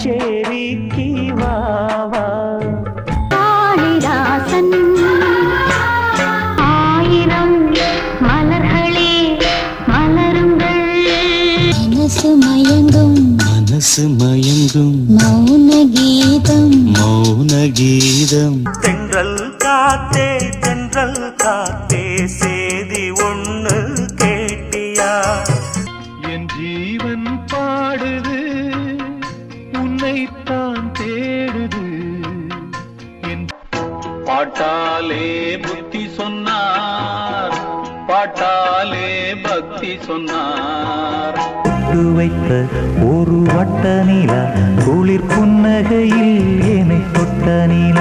கச்சேரிக்கு வாவா காளிதாசன் ஆயிரம் மலர்களே மலருங்கள். மனசு மயங்கும் மனசு மயங்கும். மௌன கீதம் மௌன கீதம் தென்றல் காத்தே தென்றல் காத்தே சேதி ஒன்று கேட்டியா? என் ஜீவன் பாடுது. உன்னைத்தான் தேடுது. பாட்டாலே புத்தி சொன்னார். பாட்டாலே பக்தி சொன்னார். வைத்த ஒரு வட்ட நிலா குளிர் புன்னகையில் என்னை தொட்ட நிலா.